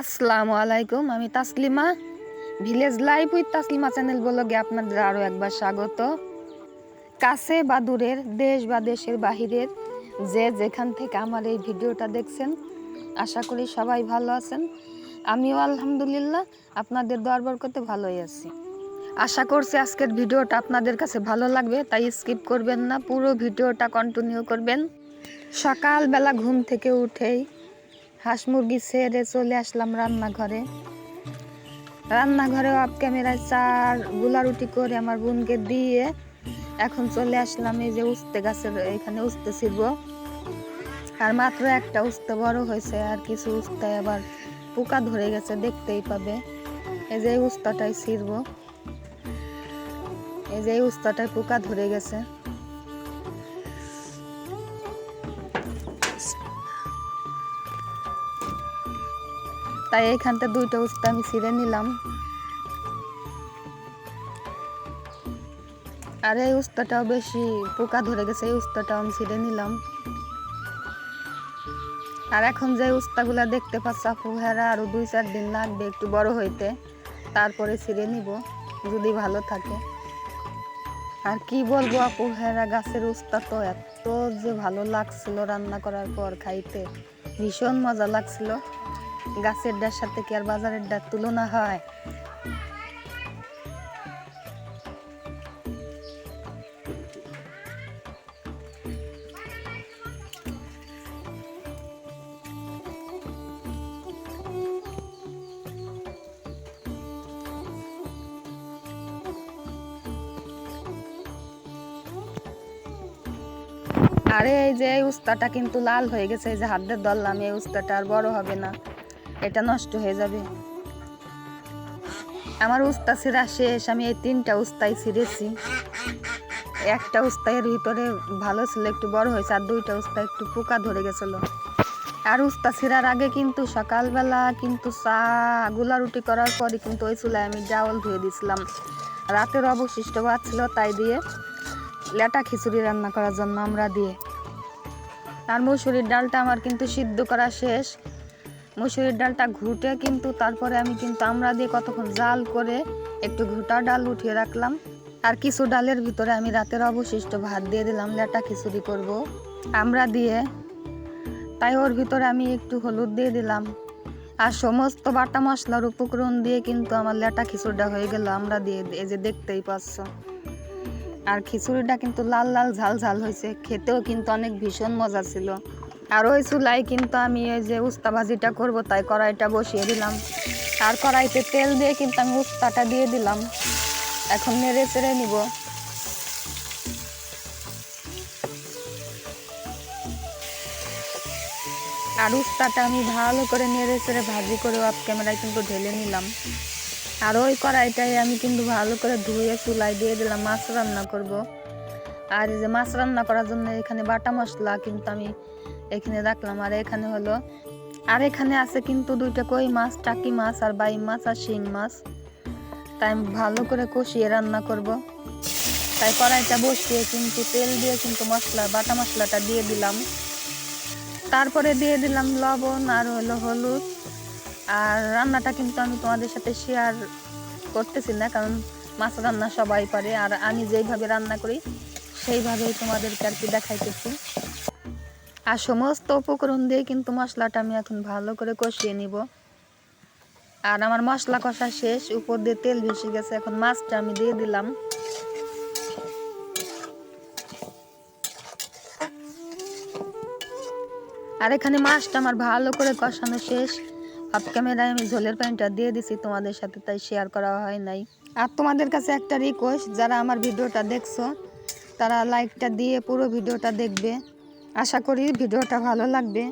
আসসালামু আলাইকুম, আমি Taslima. Village life with Taslima channel ব্লগে আপনাদের আরও একবার স্বাগত। কাছে বা দূরের, দেশ বা দেশের বাহিরের যে যেখান থেকে আমার এই ভিডিওটা দেখছেন, আশা করি সবাই ভালো আছেন। আমিও আলহামদুলিল্লাহ, আপনাদের দরবার করতে ভালোই আছি। আশা করছি আজকের ভিডিওটা আপনাদের কাছে ভালো লাগবে, তাই স্কিপ করবেন না, পুরো ভিডিওটা কন্টিনিউ করবেন। সকালবেলা ঘুম থেকে উঠেই হাঁস মুরগি ছেড়ে চলে আসলাম রান্নাঘরে। রান্নাঘরে অফ ক্যামেরায় চারগুলা রুটি করে আমার বোনকে দিয়ে এখন চলে আসলাম এই যে উস্তে গাছের এখানে উস্তে ছিড়ব আর মাত্র একটা উস্তে বড় হয়েছে, আর কিছু উস্তে আবার পোকা ধরে গেছে, দেখতেই পাবে। এই যে উস্তাটাই ছিড়ব। এই যে এই উস্তাটায় পোকা ধরে গেছে। তাই এইখানটা দুইটা উস্তা আমি ছিঁড়ে নিলাম। আর এই উস্তাটাও বেশি পোকা ধরে গেছে, এই উস্তাটাও আমি ছিঁড়ে নিলাম। আর এখন যে উস্তাগুলা দেখতে পাচ্ছ আপু, হেরা আরও দুই চার দিন লাগবে একটু বড় হইতে, তারপরে ছিঁড়ে নিব, যদি ভালো থাকে। আর কি বলব আপু, হেরা গাছের উস্তা তো এত যে ভালো লাগছিল রান্না করার পর খাইতে, ভীষণ মজা লাগছিল। গাছের ডার সাথে কি আর বাজারের ডার তুলনা হয়? আরে এই যে উস্তাটা কিন্তু লাল হয়ে গেছে, এই যে হাত দিয়ে ধরলাম, এই উস্তাটা আর বড় হবে না। এটা নষ্ট হয়ে যাবে। আমার উস্তা ছিঁড়া শেষ আমি এই তিনটা উস্তায় ছিঁড়েছি। একটা উস্তায়ের ভিতরে ভালো ছিল, একটু বড় হয়েছে, আর দুইটা উস্তা একটু পোকা ধরে গেছিল। আর উস্তা ছিঁড়ার আগে কিন্তু সকালবেলা কিন্তু চা, গুলা রুটি করার পরে কিন্তু ওই চুলায় আমি চাউল ধুয়ে দিছিলাম রাতের অবশিষ্ট ভাত ছিল তাই দিয়ে লেটা খিচুড়ি রান্না করার জন্য আমরা দিয়ে। আর মুসুরির ডালটা আমার কিন্তু সিদ্ধ করা শেষ। মুসুরির ডালটা ঘুটে কিন্তু তারপরে আমি কিন্তু আমরা দিয়ে কতক্ষণ জাল করে একটু ঘুটা ডাল উঠিয়ে রাখলাম। আর কিছু ডালের ভিতরে আমি রাতের অবশিষ্ট ভাত দিয়ে দিলাম, লেটা খিচুড়ি করব। আমরা দিয়ে তাই ওর ভিতরে আমি একটু হলুদ দিয়ে দিলাম। আর সমস্ত বাটা মশলার উপকরণ দিয়ে কিন্তু আমার লেটা খিচুড়িটা হয়ে গেল, আমরা দিয়ে এই যে দেখতেই পাচ্ছ। আর খিচুড়িটা কিন্তু লাল লাল ঝাল ঝাল হয়েছে, খেতেও কিন্তু অনেক ভীষণ মজা ছিল। আর ওই চুলাই কিন্তু আমি ওই যে উস্তা ভাজিটা করব, তাই কড়াইটা বসিয়ে দিলাম। আর কড়াইতে তেল দিয়ে কিন্তু আমি উস্তাটা দিয়ে দিলাম। এখন নেড়ে চেড়ে নিব। আর উস্তাটা আমি ভালো করে নেড়ে চেড়ে ভাজি করে অফ ক্যামেরায় কিন্তু ঢেলে নিলাম। আর ওই কড়াইটাই আমি কিন্তু ভালো করে ধুয়ে চুলাই দিয়ে দিলাম, মাছ রান্না করব। আর এই যে মাছ রান্না করার জন্য এখানে বাটা মশলা কিন্তু আমি এখানে রাখলাম। আর এখানে হলো, আর এখানে আছে কিন্তু দুইটা কই মাছ, টাকি মাছ আর বাই মাছ আর শিং মাছ। তাই আমি ভালো করে কষিয়ে রান্না করব। তাই কড়াইটা বসিয়ে কিন্তু তেল দিয়ে কিন্তু মশলা, বাটা মশলাটা দিয়ে দিলাম। তারপরে দিয়ে দিলাম লবণ আর হলো হলুদ। আর রান্নাটা কিন্তু আমি তোমাদের সাথে শেয়ার করতেছি না, কারণ মাছ রান্না সবাই পারে আর আমি যেইভাবে রান্না করি সেইভাবেই তোমাদেরকে আর কি দেখাইতেছি। আর সমস্ত উপকরণ দিয়ে কিন্তু মশলাটা আমি এখন ভালো করে কষিয়ে নিব। আর আমার মশলা কষা শেষ, উপর দিয়ে তেল ভেসে গেছে, এখন মাছটা আমি দিয়ে দিলাম। আর এখানে মাছটা আমার ভালো করে কষানো শেষ। অফ ক্যামেরায় আমি ঝোলের পানিটা দিয়ে দিছি, তোমাদের সাথে তাই শেয়ার করা হয় নাই। আর তোমাদের কাছে একটা রিকোয়েস্ট যারা আমার ভিডিওটা দেখছ তারা লাইকটা দিয়ে পুরো ভিডিওটা দেখবে। আশা করি ভিডিওটা ভালো লাগবে।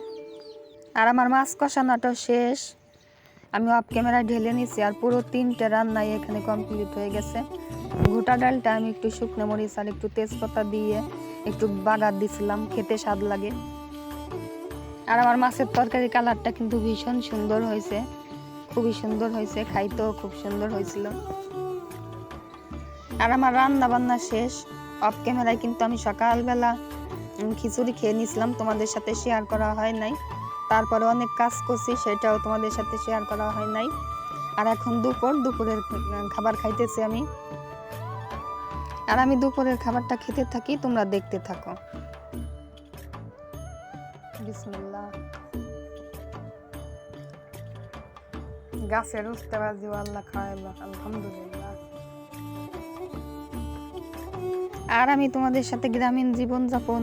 আর আমার মাছ কষানোটা শেষ। আমি অফ ক্যামেরায় ঢেলে নিছি আর পুরো তিনটে রান্নাই এখানে কমপ্লিট হয়ে গেছে। গোটা ডালটা আমি একটু শুকনো মরিচ আর একটু তেজপাতা দিয়ে একটু বাগার দিছিলাম, খেতে স্বাদ লাগে। আর আমার মাছের তরকারি কালারটা কিন্তু ভীষণ সুন্দর হয়েছে। খুবই সুন্দর হয়েছে, খাইতেও খুব সুন্দর হয়েছিল। আর আমার রান্না বান্না শেষ। অফ ক্যামেরায় কিন্তু আমি সকালবেলা খিচুড়ি খেয়ে নিয়েছিলাম। তোমাদের সাথে শেয়ার করা হয় নাই। তারপরে অনেক কাজ করছি, সেটাও তোমাদের সাথে শেয়ার করা হয় নাই। আর এখন দুপুর, দুপুরের খাবার খাইতেছি আমি। আর আমি দুপুরের খাবারটা খেতে থাকি, তোমরা দেখতে থাকো। বিসমিল্লাহ। গাছের উস্তে বাজিও আল্লাহ খাওয়াইল আলহামদুলিল্লাহ। আর আমি তোমাদের সাথে গ্রামীণ জীবনযাপন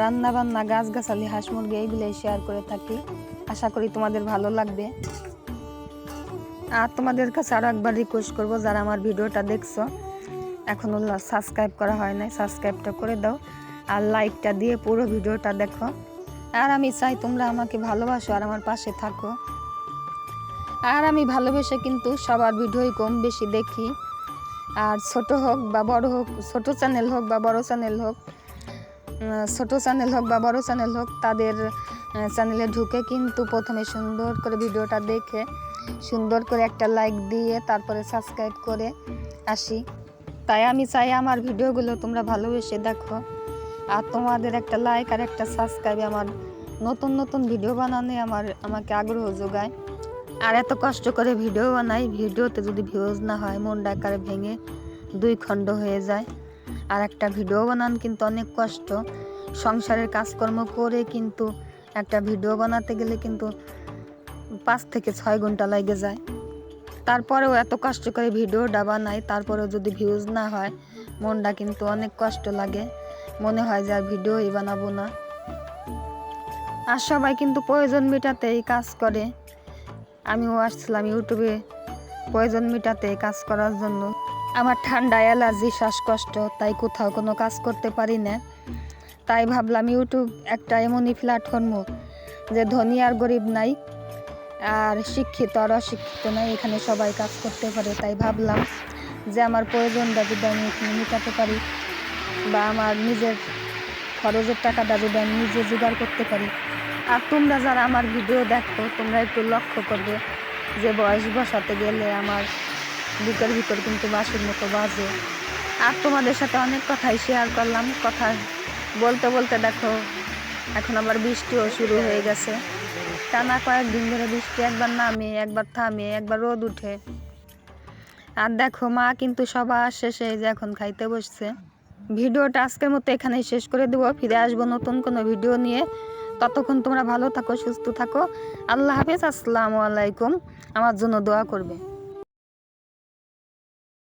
রান্না বান্না গাছগাছালি, হাঁস মুরগি এইগুলোই শেয়ার করে থাকি। আশা করি তোমাদের ভালো লাগবে। আর তোমাদের কাছে আরও একবার রিকোয়েস্ট করব, যারা আমার ভিডিওটা দেখছ এখনও সাবস্ক্রাইব করা হয় নাই সাবস্ক্রাইবটা করে দাও। আর লাইকটা দিয়ে পুরো ভিডিওটা দেখো। আর আমি চাই তোমরা আমাকে ভালোবাসো আর আমার পাশে থাকো। আর আমি ভালোবেসে কিন্তু সবার ভিডিওই কম বেশি দেখি। আর ছোট হোক বা বড় হোক, ছোট চ্যানেল হোক বা বড় চ্যানেল হোক ছোট চ্যানেল হোক বা বড় চ্যানেল হোক, তাদের চ্যানেলে ঢুকে কিন্তু প্রথমে সুন্দর করে ভিডিওটা দেখে, সুন্দর করে একটা লাইক দিয়ে তারপরে সাবস্ক্রাইব করে আসি। তাই আমি চাই আমার ভিডিওগুলো তোমরা ভালোবেসে দেখো। আর তোমাদের একটা লাইক আর একটা সাবস্ক্রাইব আমার নতুন নতুন ভিডিও বানানো আমার, আমাকে আগ্রহ যোগায়। আর এত কষ্ট করে ভিডিও বানাই, ভিডিওতে যদি ভিউজ না হয়, মন ডাকারে ভেঙে দুই খণ্ড হয়ে যায়। আর একটা ভিডিও বানান কিন্তু অনেক কষ্ট। সংসারের কাজকর্ম করে কিন্তু একটা ভিডিও বানাতে গেলে কিন্তু পাঁচ থেকে ছয় ঘণ্টা লাগে যায়। তারপরেও এত কষ্ট করে ভিডিওটা বানাই, তারপরেও যদি ভিউজ না হয়, মনটা কিন্তু অনেক কষ্ট লাগে। মনে হয় যে আর ভিডিওই বানাবো না। আর সবাই কিন্তু প্রয়োজন মেটাতেই কাজ করে। আমিও আসছিলাম ইউটিউবে প্রয়োজন মেটাতে কাজ করার জন্য। আমার ঠান্ডা অ্যালার্জি, শ্বাসকষ্ট, তাই কোথাও কোনো কাজ করতে পারি না। তাই ভাবলাম ইউটিউব একটা এমনই প্ল্যাটফর্ম যে ধনী আর গরিব নাই, আর শিক্ষিত আর অশিক্ষিত নাই, এখানে সবাই কাজ করতে পারে। তাই ভাবলাম যে আমার প্রয়োজনটা যদি আমি এখানে মেটাতে পারি বা আমার নিজের খরচের টাকাটা যদি আমি নিজে জোগাড় করতে পারি আর তোমরা যারা আমার ভিডিও দেখো, তোমরা একটু লক্ষ্য করবে যে বয়স বসাতে গেলে আমার বুকের ভিতর কিন্তু বাসের মতো বাজে। আর তোমাদের সাথে অনেক কথাই শেয়ার করলাম। কথা বলতে বলতে দেখো, এখন আবার বৃষ্টিও শুরু হয়ে গেছে। টানা কয়েকদিন ধরে বৃষ্টি একবার নামে, একবার থামে, একবার রোদ উঠে। আর দেখো, মা কিন্তু সবার শেষে যে এখন খাইতে বসছে। ভিডিওটা আজকের মতো এখানেই শেষ করে দেবো। ফিরে আসব নতুন কোনো ভিডিও নিয়ে। ততক্ষণ তোমরা ভালো থাকো সুস্থ থাকো। আল্লাহ হাফেজ আসসালামু আলাইকুম। আমার জন্য দোয়া করবে।